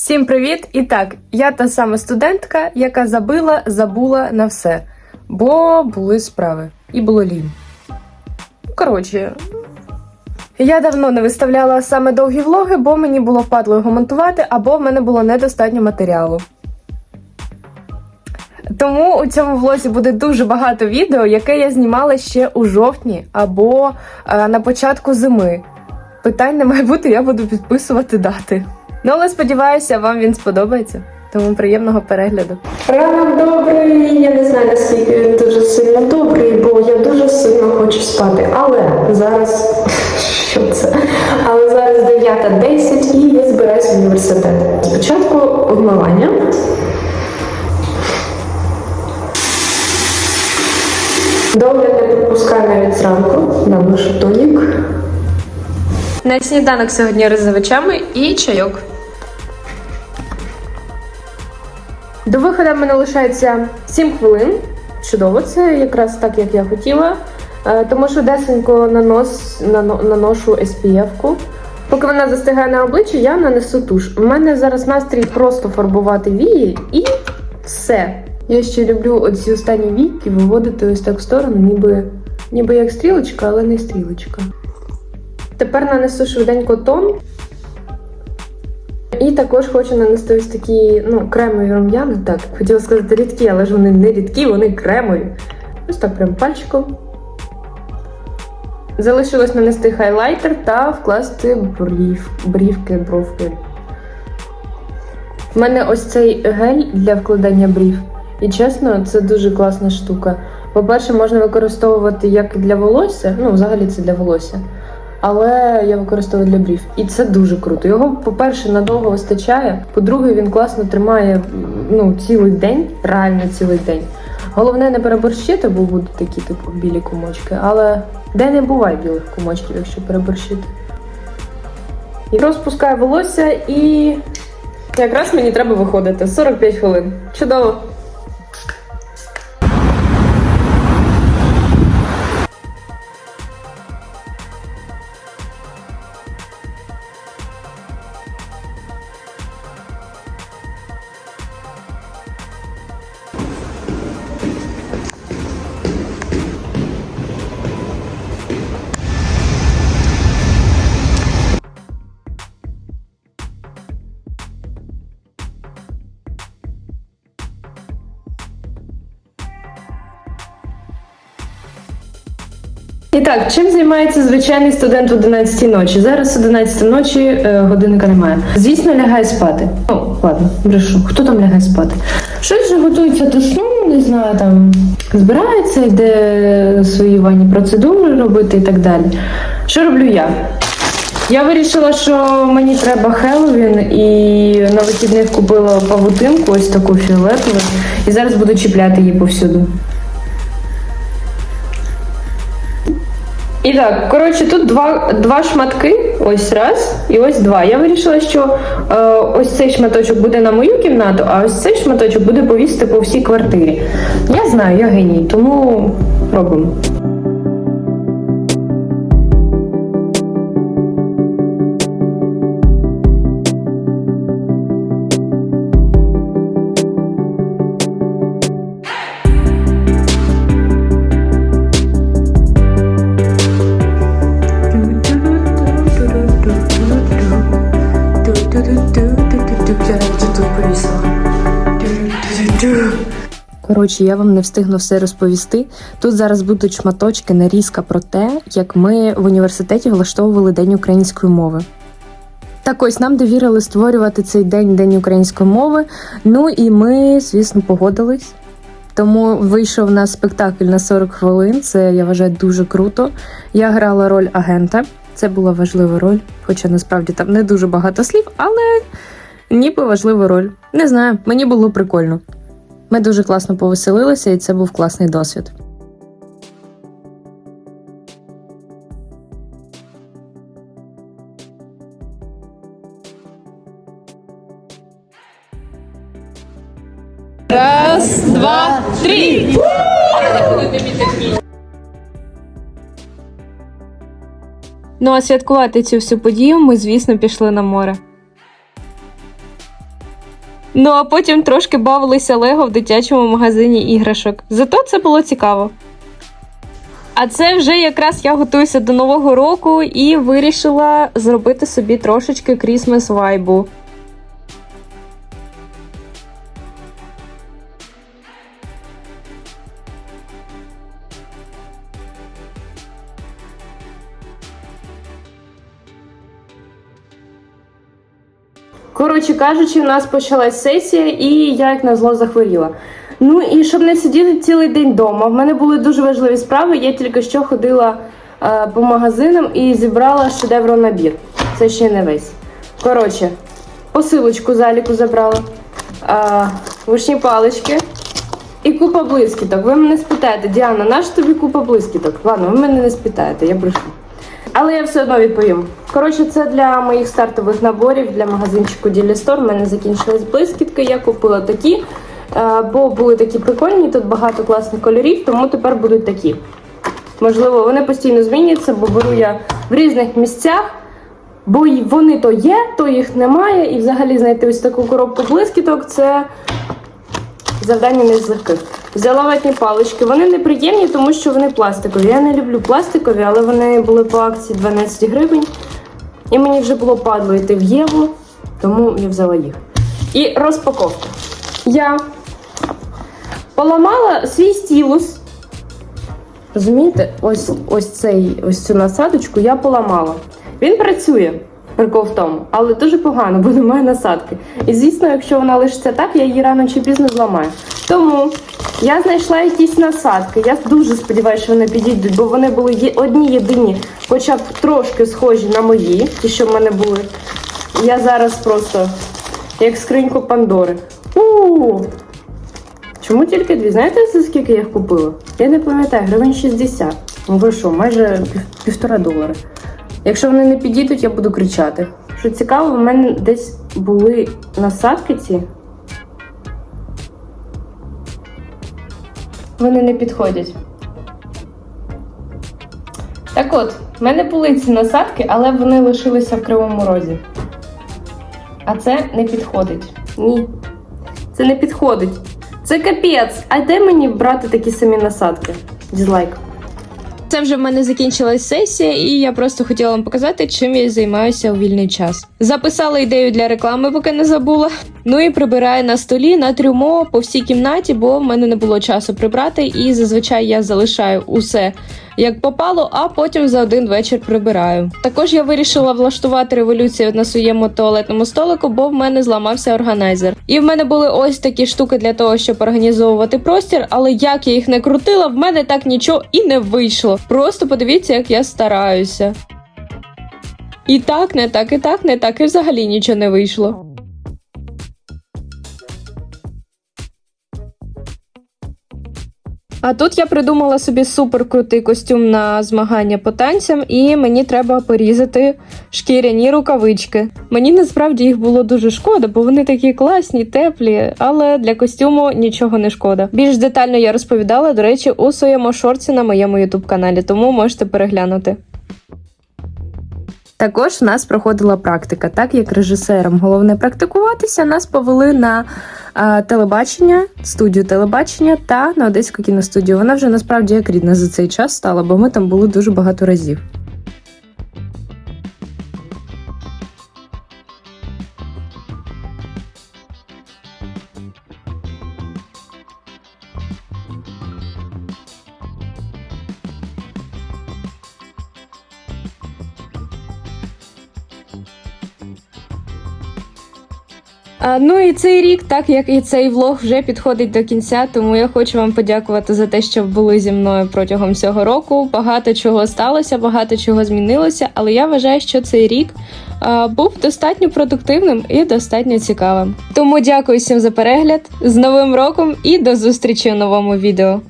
Всім привіт! І так, я та сама студентка, яка забила, забула на все, бо були справи і було лінь. Коротше, я давно не виставляла саме довгі влоги, бо мені було впадло його монтувати, або в мене було недостатньо матеріалу. Тому у цьому влозі буде дуже багато відео, яке я знімала ще у жовтні або е, на початку зими. Питань не має бути, я буду підписувати дати. Ну, але сподіваюся, вам він сподобається. Тому приємного перегляду. Ранок добрий, я не знаю наскільки він дуже сильно добрий, бо я дуже сильно хочу спати. Але зараз що це? Але зараз 9.10 і я збираюся в університет. Спочатку вмивання. Догляд не пропускаю навіть зранку, наношу тонік. На сніданок сьогодні овочами і чайок. До виходу в мене лишається 7 хвилин. Чудово, це якраз так, як я хотіла. Е, Тому що десенько нанос, наношу SPF-ку. Поки вона застигає на обличчі, я нанесу туш. У мене зараз настрій просто фарбувати вії і все. Я ще люблю оці останні війки виводити ось так в сторону, ніби, ніби як стрілочка, але не стрілочка. Тепер нанесу швиденько тон. І також хочу нанести ось такі ну, кремові рум'яни. Так, хотіла сказати рідкі, але ж вони не рідкі, вони кремові. Ось так прям пальчиком. Залишилось нанести хайлайтер та вкласти брів, брівки, бровки. У мене ось цей гель для вкладання брів. І чесно, це дуже класна штука. По-перше, можна використовувати як для волосся, ну, взагалі це для волосся. Але я використовую для брів. І це дуже круто. Його, по-перше, надовго вистачає. По-друге, він класно тримає ну, цілий день, реально цілий день. Головне не переборщити, бо будуть такі типу білі кумочки. Але де не буває білих кумочків, якщо переборщити. І розпускаю волосся і якраз мені треба виходити. 45 хвилин. Чудово! І так, чим займається звичайний студент в 11 ночі? Зараз 11 ночі е, годинника немає. Звісно, лягає спати. Ну, ладно, брешу. Хто там лягає спати? Щось же готується до сну, не знаю, там збирається, йде свої ванні процедури робити і так далі. Що роблю я? Я вирішила, що мені треба Хеллоуін, і на вихідних купила павутинку, ось таку фіолетову, і зараз буду чіпляти її повсюду. І так, коротше, тут два, два шматки, ось раз і ось два. Я вирішила, що е, ось цей шматочок буде на мою кімнату, а ось цей шматочок буде повісити по всій квартирі. Я знаю, я геній, тому робимо. Коротше, я вам не встигну все розповісти. Тут зараз будуть шматочки нарізка про те, як ми в університеті влаштовували День української мови. Так ось нам довірили створювати цей день День української мови. Ну і ми, звісно, погодились. Тому вийшов у нас спектакль на 40 хвилин. Це я вважаю дуже круто. Я грала роль агента. Це була важлива роль, хоча насправді там не дуже багато слів, але ніби важлива роль. Не знаю, мені було прикольно. Ми дуже класно повеселилися, і це був класний досвід. Раз, два, три. Ну а святкувати цю всю подію ми, звісно, пішли на море. Ну а потім трошки бавилися Лего в дитячому магазині іграшок. Зато це було цікаво. А це вже якраз я готуюся до нового року і вирішила зробити собі трошечки крісмес вайбу. Коротше кажучи, у нас почалась сесія, і я як назло захворіла. Ну і щоб не сидіти цілий день вдома. В мене були дуже важливі справи. Я тільки що ходила е, по магазинам і зібрала шедевро набір. Це ще не весь. Коротше, посилочку заліку забрала, е, вишні палички і купа блискіток. Ви мене спитаєте, Діана, наш тобі купа блискіток? Ладно, ви мене не спитаєте, я брешу. Але я все одно відповім. Коротше, це для моїх стартових наборів для магазинчику Ділі Store. У мене закінчились блискітки. Я купила такі, е, бо були такі прикольні. Тут багато класних кольорів, тому тепер будуть такі. Можливо, вони постійно змінюються, бо беру я в різних місцях. Бо вони то є, то їх немає. І взагалі знайти ось таку коробку блискіток це завдання не з легких. Взяла ватні палички. Вони неприємні, тому що вони пластикові. Я не люблю пластикові, але вони були по акції 12 гривень. І мені вже було падло йти в Єву, тому я взяла їх. І розпаковка. Я поламала свій стілус. Розумієте, ось, ось, цей, ось цю насадочку я поламала. Він працює, прикол в тому, але дуже погано, бо немає насадки. І звісно, якщо вона лишиться так, я її рано чи пізно зламаю. Тому я знайшла якісь насадки. Я дуже сподіваюся, що вони підійдуть, бо вони були одні єдині, хоча б трошки схожі на мої, ті, що в мене були. Я зараз просто як скриньку Пандори. у Чому тільки дві? Знаєте, за скільки я їх купила? Я не пам'ятаю, гривень 60. Ну ви що, майже пів- півтора долара. Якщо вони не підійдуть, я буду кричати. Що цікаво, в мене десь були насадки ці. Вони не підходять. Так от, в мене були ці насадки, але вони лишилися в кривому розі. А це не підходить. Ні. Це не підходить. Це капець. А де мені брати такі самі насадки? Дізлайк. Це вже в мене закінчилась сесія, і я просто хотіла вам показати, чим я займаюся у вільний час. Записала ідею для реклами, поки не забула. Ну і прибираю на столі на трюмо по всій кімнаті, бо в мене не було часу прибрати, і зазвичай я залишаю усе як попало, а потім за один вечір прибираю. Також я вирішила влаштувати революцію на своєму туалетному столику, бо в мене зламався органайзер. І в мене були ось такі штуки для того, щоб організовувати простір, але як я їх не крутила, в мене так нічого і не вийшло. Просто подивіться, як я стараюся. І так, не так, і так, не так, і взагалі нічого не вийшло. А тут я придумала собі супер крутий костюм на змагання по танцям, і мені треба порізати шкіряні рукавички. Мені насправді їх було дуже шкода, бо вони такі класні, теплі, але для костюму нічого не шкода. Більш детально я розповідала, до речі, у своєму шорці на моєму ютуб каналі, тому можете переглянути. Також в нас проходила практика, так як режисерам головне практикуватися, нас повели на е, телебачення, студію телебачення та на Одеську кіностудію. Вона вже насправді як рідна за цей час стала, бо ми там були дуже багато разів. А, ну і цей рік, так як і цей влог вже підходить до кінця, тому я хочу вам подякувати за те, що були зі мною протягом цього року. Багато чого сталося, багато чого змінилося, але я вважаю, що цей рік а, був достатньо продуктивним і достатньо цікавим. Тому дякую всім за перегляд з Новим роком і до зустрічі у новому відео.